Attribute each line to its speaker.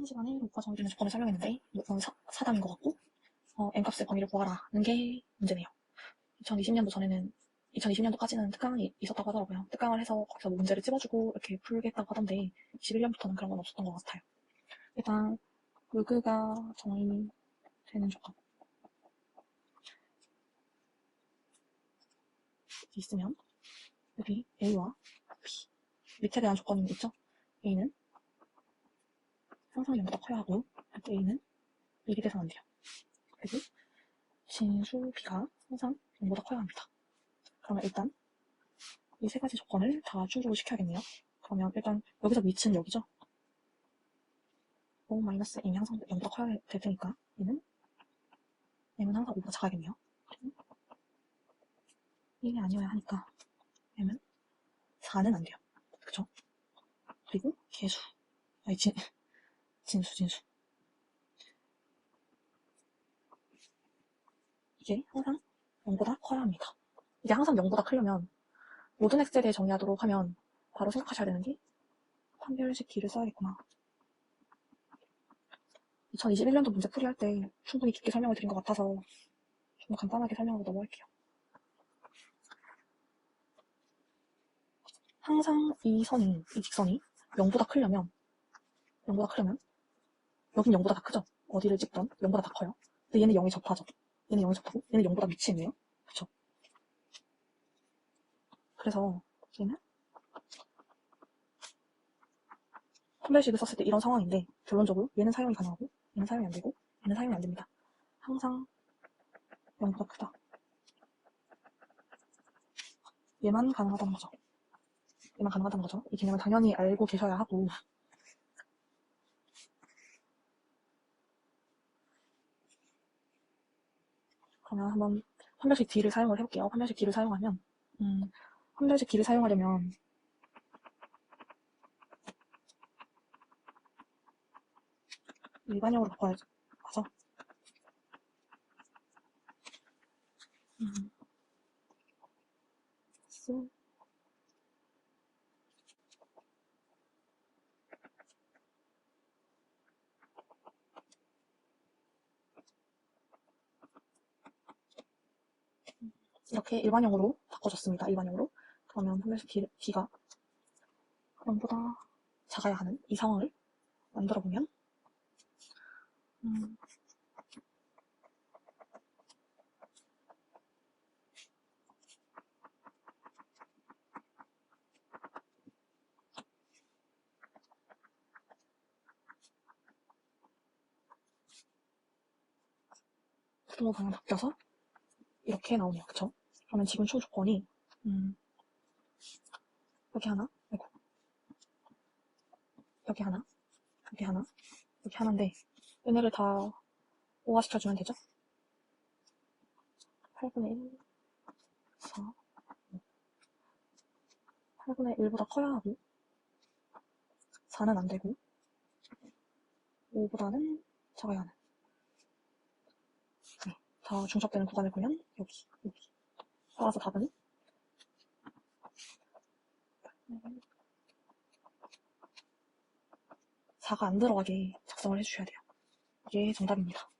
Speaker 1: 한 시간에 목화 정의되는 조건을 설명했는데 이건 사, 사담인 것 같고 어, n값의 범위를 구하라는 게 문제네요. 2020년도 전에는 2020년도까지는 특강이 있었다고 하더라고요. 특강을 해서 거기서 뭐 문제를 찝어주고 이렇게 풀겠다고 하던데 21년부터는 그런 건 없었던 것 같아요. 일단 물그가 정의되는 조건 있으면 여기 A와 B 밑에 대한 조건이 있죠? A는 항상 0보다 커야 하고 A는 1이 돼서 안 돼요. 그리고 진수 B가 항상 0보다 커야 합니다. 그러면 일단 이 세 가지 조건을 다 충족을 시켜야겠네요. 그러면 일단 여기서 위치는 여기죠? 5 마이너스 M이 항상 0보다 커야 될 테니까 얘는 M은 항상 5보다 작아야겠네요. 1이 아니어야 하니까 M은 4는 안 돼요. 그쵸? 그리고 개수 아니 진, 진수 진수 이게 항상 0보다 커야 합니다. 이게 항상 0보다 크려면 모든 x에 대해 정의하도록 하면 바로 생각하셔야 되는 게 판별식 기를 써야겠구나. 2021년도 문제 풀이할 때 충분히 깊게 설명을 드린 것 같아서 좀 간단하게 설명으로 넘어갈게요. 항상 이 선이, 이 직선이 0보다 크려면 0보다 크려면 여긴 0보다 다 크죠? 어디를 찍던 0보다 다 커요. 근데 얘는 0에 접하죠. 얘는 0에 접하고 얘는 0보다 밑에 있네요. 그쵸? 그래서 얘는 판별식을 썼을 때 이런 상황인데 결론적으로 얘는 사용이 가능하고 얘는 사용이 안 되고 얘는 사용이 안 됩니다. 항상 0보다 크다. 얘만 가능하다는 거죠. 얘만 가능하다는 거죠. 이 개념은 당연히 알고 계셔야 하고 그러면 한번 판별식 D를 사용을 해볼게요. 판별식 D를 사용하면 음, 판별식 D를 사용하려면 일반형으로 바꿔야죠. 음. 이렇게 일반형으로 바꿔줬습니다. 일반형으로. 그러면 D, D가 0보다 작아야 하는 이 상황을 만들어 보면 음, 부등호 방향 바뀌어서 이렇게 나오네요. 그쵸? 그러면 지금 추 조건이 음, 여기 하나, 아이고. 여기 하나, 여기 하나, 여기 하나인데 얘네를 다 5화 시켜주면 되죠? 8분의 1, 4, 5. 8분의 1보다 커야 하고 4는 안 되고 5보다는 작아야 하는. 네, 다 중첩되는 구간을 보면 여기, 여기 따라서 답은 4가 안 들어가게 작성을 해주셔야 돼요. 이게 정답입니다.